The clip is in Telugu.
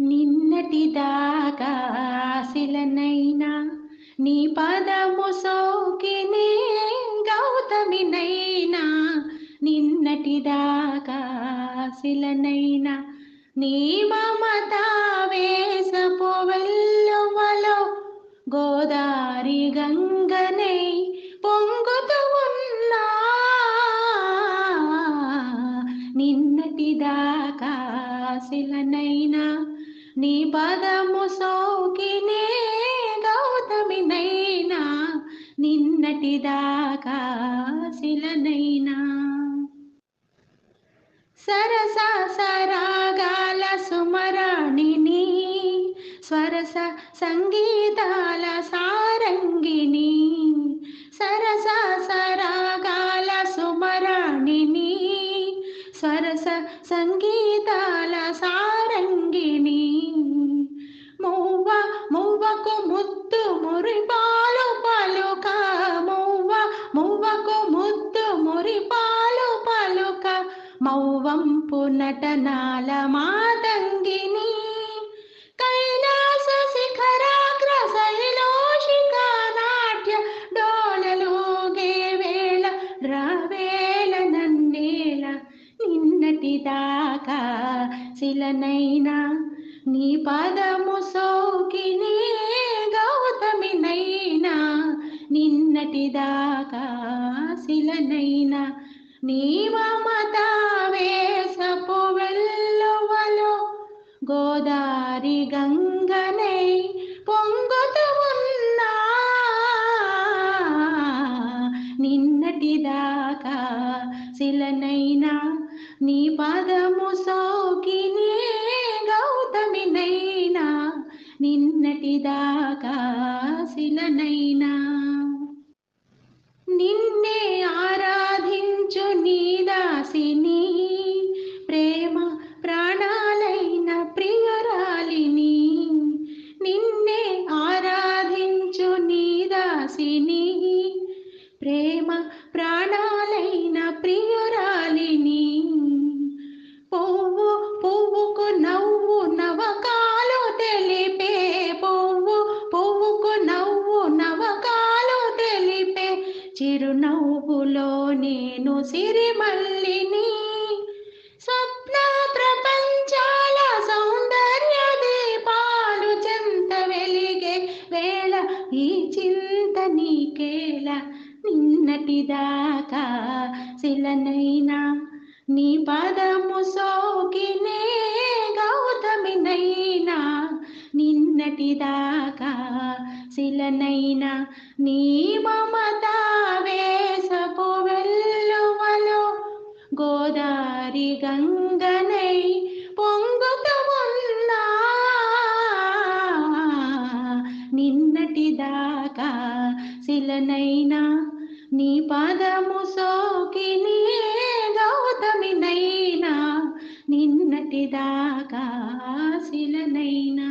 నిన్నటిదాకా శిలనైనా నీ పదము సోకినే గౌతమినైనా నిన్నటిదాకా శిలనైనా నీ మమత వేసపువల్లువలో గోదారి గంగనై పొంగుతూ ఉన్నా. నిన్నటిదాకా శిలనైనా నీ పదము సోకినే గౌతమినైనా నిన్నటిదాకా శిలనైనా. సరస సరాగాల సుమరాణిని స్వరస సంగీతాల సారంగిని సరస సరాగాల సుమరాణిని స్వరస సంగీతాల మౌవంపు నటనాల మాతంగిని కైలాస శిఖరాగ్ర శైలోషిక నాట్య డోలలోగే వేళ రావేళ నన్నేల నిన్నటిదాకా శిలనైనా నీ పదము సోకిని గౌతమినైనా. నిన్నటి దాకా శిలనైనా నీవా గోదారి గంగనై పొంగుతూ ఉన్నా నిన్నటిదాకా శిలనైనా నీ పదము సోకినే గౌతమినైనా. నిన్నటిదాకా శిలనైనా. నిన్నే దాసిని ప్రేమ ప్రాణాలైన ప్రియురాలిని. పువ్వు పువ్వుకు నవ్వు నవకాలు తెలిపే పువ్వు పువ్వుకు నవ్వు నవకాలు తెలిపే. చిరునవ్వులో నేను సిరిమల్లిని. స్వప్న ప్రపంచాల సౌందర్య దీపాలు చెంత వెలిగే వేళ ఈ నీకేలా నిన్నటిదాకా శిలనైనా నీ పదము సోకినే గౌతమినైనా నిన్నటిదాకా శిలనైనా నీ మమత వేసపు వెల్లువలో గోదారి గంగనై పొంగుతూ ఉన్నా నిన్నటిదాకా నేలనైనా నీ పాదము సోకి గౌతమినైనా నిన్నటిదాకా శిలనైనా